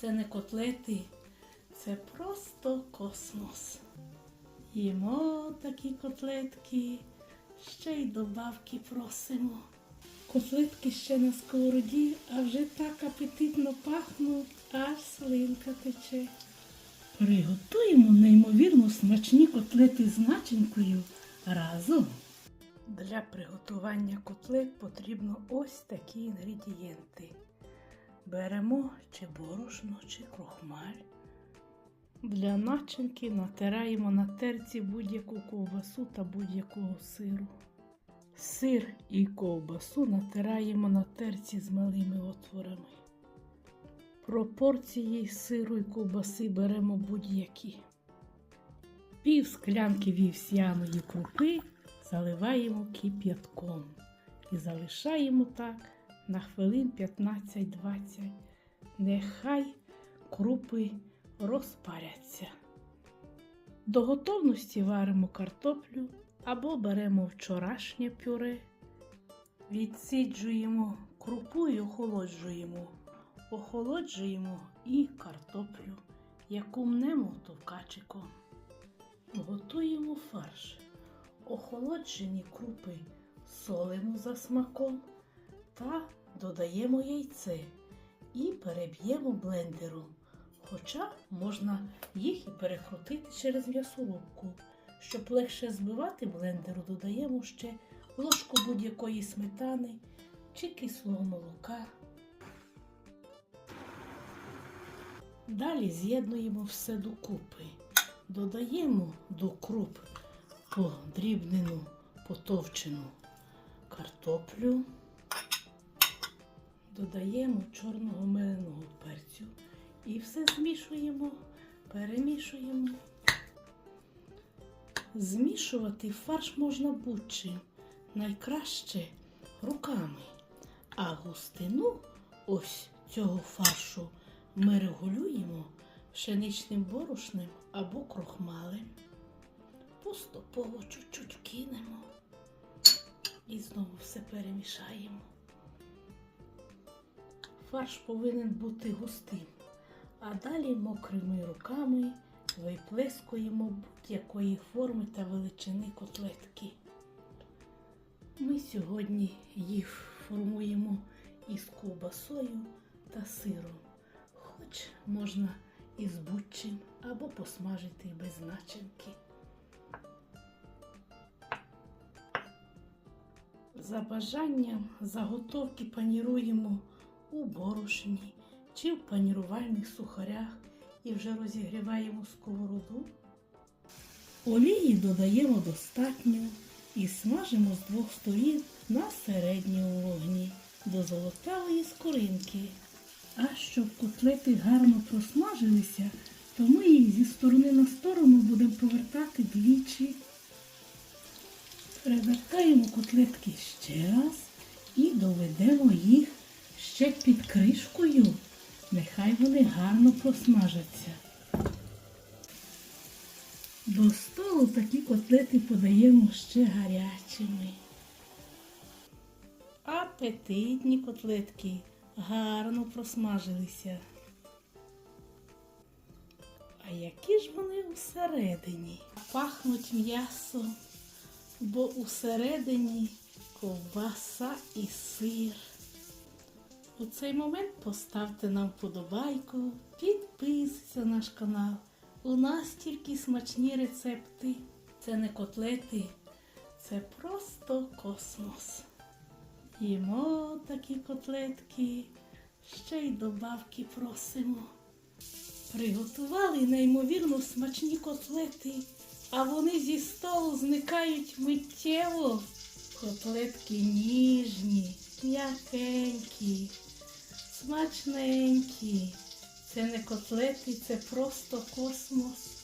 Це не котлети, це просто космос. Їмо такі котлетки, ще й добавки просимо. Котлетки ще на сковороді, а вже так апетитно пахнуть, аж слинка тече. Приготуємо неймовірно смачні котлети з начинкою разом. Для приготування котлет потрібно ось такі інгредієнти. Беремо чи борошно, чи крохмаль. Для начинки натираємо на терці будь-яку ковбасу та будь-якого сиру. Сир і ковбасу натираємо на терці з малими отворами. Пропорції сиру і ковбаси беремо будь-які. Пів склянки вівсяної крупи заливаємо кип'ятком і залишаємо так на хвилин 15-20. Нехай крупи розпаряться. До готовності варимо картоплю або беремо вчорашнє пюре, відсіджуємо крупу і охолоджуємо. Охолоджуємо і картоплю, яку мнемо товкачиком. Готуємо фарш. Охолоджені крупи солимо за смаком та додаємо яйце і переб'ємо блендером. Хоча можна їх і перекрутити через м'ясорубку. Щоб легше збивати блендеру, додаємо ще ложку будь-якої сметани чи кислого молока. Далі з'єднуємо все докупи. Додаємо до круп подрібнену потовчену картоплю. Додаємо чорного меленого перцю і все змішуємо, перемішуємо. Змішувати фарш можна будь-чим, найкраще руками. А густину ось цього фаршу ми регулюємо пшеничним борошнем або крохмалем. Поступово чуть-чуть кинемо і знову все перемішаємо. Фарш повинен бути густим, а далі мокрими руками виплескуємо будь-якої форми та величини котлетки. Ми сьогодні їх формуємо із ковбасою та сиром, хоч можна із будь-чим або посмажити без начинки. За бажанням заготовки паніруємо у борошні чи в панірувальних сухарях і вже розігріваємо сковороду. Олії додаємо достатньо і смажимо з двох сторін на середньому вогні до золотавої скоринки. А щоб котлети гарно просмажилися, то ми їх зі сторони на сторону будемо повертати двічі. Перевертаємо котлетки ще раз і доведемо їх ще під кришкою. Нехай вони гарно просмажаться. До столу такі котлети подаємо ще гарячими. Апетитні котлетки гарно просмажилися. А які ж вони усередині? Пахнуть м'ясом, бо усередині ковбаса і сир. У цей момент поставте нам вподобайку, підписуйтесь на наш канал. У нас тільки смачні рецепти. Це не котлети, це просто космос. Їмо такі котлетки, ще й добавки просимо. Приготували неймовірно смачні котлети, а вони зі столу зникають миттєво. Котлетки ніжні, м'якенькі, смачненькі. Це не котлети, це просто космос.